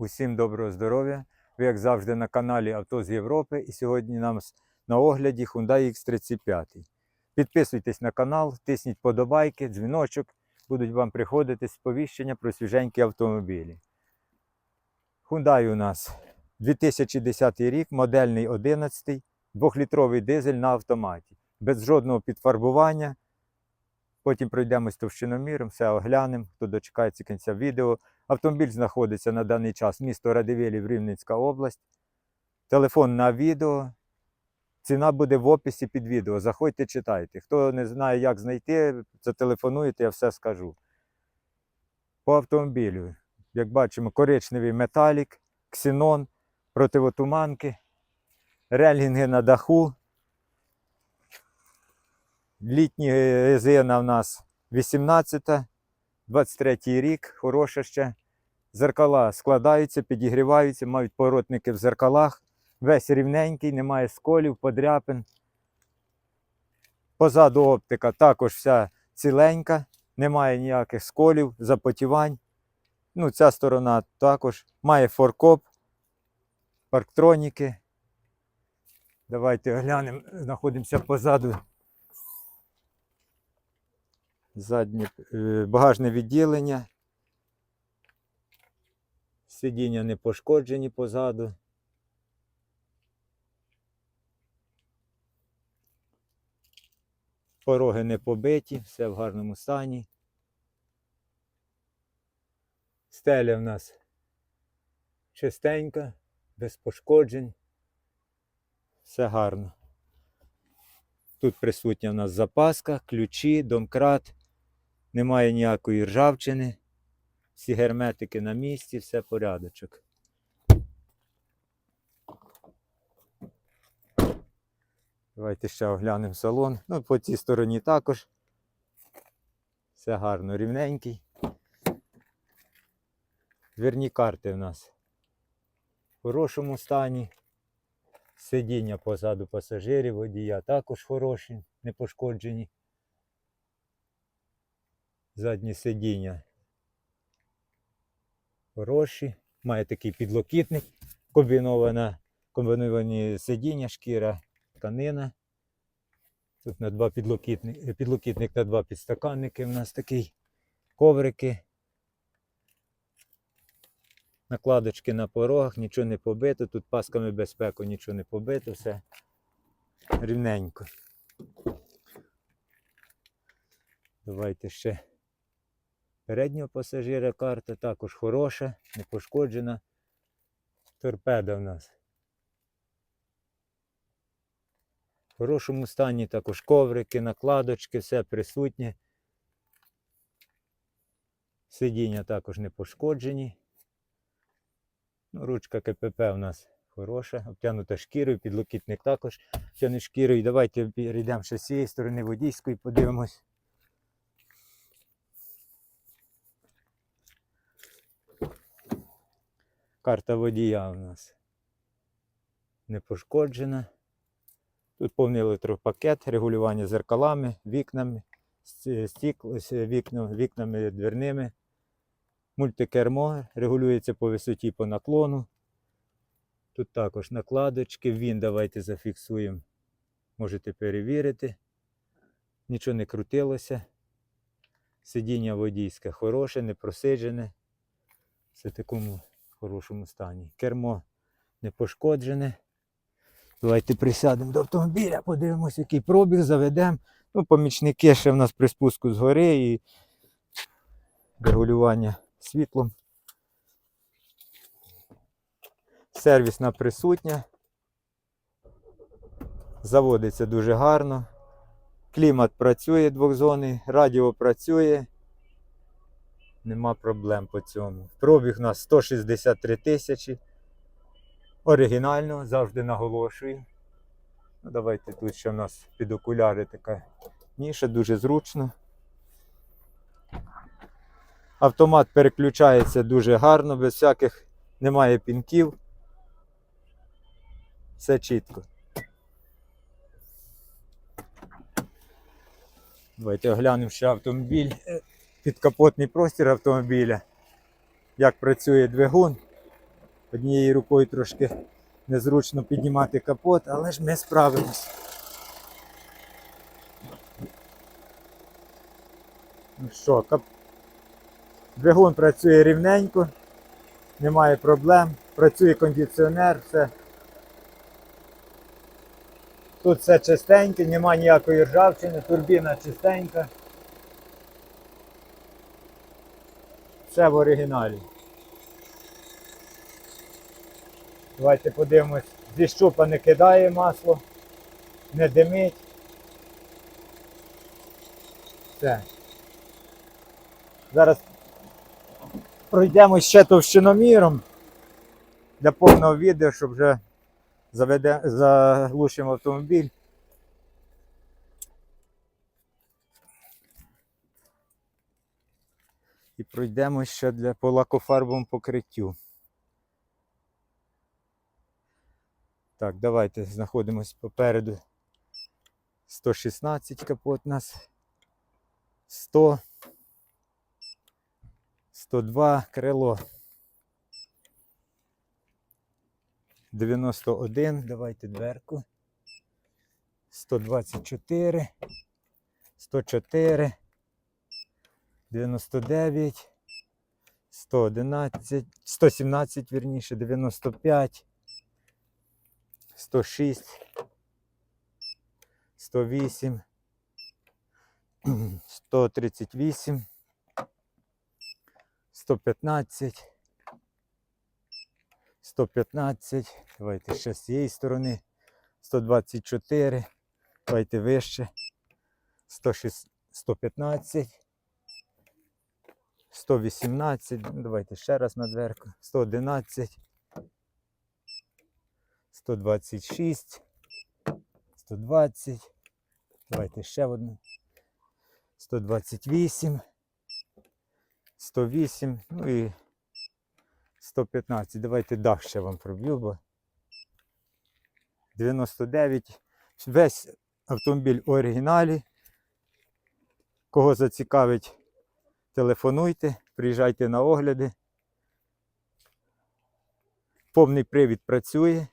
Усім доброго здоров'я. Ви, як завжди, на каналі Авто з Європи. І сьогодні нам на огляді Hyundai X35. Підписуйтесь на канал, тисніть подобайки, дзвіночок. Будуть вам приходити сповіщення про свіженькі автомобілі. Hyundai у нас 2010 рік, модельний 11, 2-літровий дизель на автоматі. Без жодного підфарбування. Потім пройдемось товщиноміром, все оглянемо, хто дочекається кінця відео. Автомобіль знаходиться на даний час місто Радивилів, Рівненська область. Телефон на відео. Ціна буде в описі під відео. Заходьте, читайте. Хто не знає, як знайти, зателефонуєте, я все скажу. По автомобілю, як бачимо, коричневий металік, ксенон, противотуманки, релінги на даху. Літня резина в нас 18 23 рік, хороша ще. Зеркала складаються, підігріваються, мають поворотники в зеркалах. Весь рівненький, немає сколів, подряпин. Позаду оптика також вся ціленька, немає ніяких сколів, запотівань. Ну, ця сторона також має форкоп, парктроніки. Давайте оглянемо, знаходимося позаду заднє е, багажне відділення. Сидіння не пошкоджені позаду. Пороги не побиті, все в гарному стані. Стеля в нас чистенька, без пошкоджень. Все гарно. Тут присутня в нас запаска, ключі, домкрат. Немає ніякої ржавчини. Всі герметики на місці, все порядочок. Давайте ще оглянемо салон. Ну, по цій стороні також. Все гарно, рівненький. Дверні карти в нас в хорошому стані. Сидіння позаду пасажирів, водія також хороші, не пошкоджені. Задні сидіння хороші. Має такий підлокітник, комбінована, комбіновані сидіння, шкіра, тканина. Тут на два підлокітник, підлокітник на два підстаканники у нас такий. Коврики. Накладочки на порогах, нічого не побито. Тут пасками безпеки нічого не побито, все рівненько. Давайте ще переднього пасажира карта також хороша, не пошкоджена. Торпеда в нас. В хорошому стані також коврики, накладочки, все присутнє. Сидіння також не пошкоджені. Ну, ручка КПП у нас хороша, обтягнута шкірою, підлокітник також обтягнутий шкірою. Давайте перейдемо ще з цієї сторони водійської, подивимось. Карта водія у нас не пошкоджена. Тут повний електропакет, регулювання зеркалами, вікнами, с- стікл, вікнами дверними. Мультикермо регулюється по висоті по наклону. Тут також накладочки. Він давайте зафіксуємо. Можете перевірити. Нічого не крутилося. Сидіння водійське хороше, не просиджене. Все в хорошому стані. Кермо не пошкоджене. Давайте присядемо до автомобіля, подивимося, який пробіг, заведемо. Ну, помічники ще в нас при спуску згори і регулювання світлом. Сервісна присутня. Заводиться дуже гарно. Клімат працює двохзонний, радіо працює. Нема проблем по цьому. Пробіг у нас 163 тисячі. Оригінально, завжди наголошую. Ну, давайте тут ще в нас під окуляри така ніша, дуже зручно. Автомат переключається дуже гарно, без всяких немає пінків. Все чітко. Давайте оглянемо ще автомобіль, підкапотний простір автомобіля, як працює двигун. Однією рукою трошки незручно піднімати капот, але ж ми справимось. Ну що, кап... двигун працює рівненько, немає проблем. Працює кондиціонер, все. Тут все чистеньке, немає ніякої ржавчини, турбіна чистенька. Все в оригіналі. Давайте подивимось. Зі щупа не кидає масло, не димить. Все. Зараз пройдемо ще товщиноміром для повного відео, щоб вже заведе, заглушимо автомобіль. І пройдемо ще для по лакофарбовому покриттю. Так, давайте знаходимось попереду. 116 капот у нас. 100. 102 крило. 91. Давайте дверку. 124. 104. 99. 111. 117, вірніше, 95. 106. 108. 138. 115. 115. Давайте ще з цієї сторони. 124. Давайте вище. 106, 115. 118. Ну, Давайте ще раз на дверку. 111. 126. 120. Давайте ще в одну. 128. 108. Ну і 115. Давайте дах ще вам проб'ю, бо 99. Весь автомобіль у оригіналі. Кого зацікавить, телефонуйте, приїжджайте на огляди. Повний привід працює.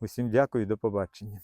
Усім дякую, до побачення.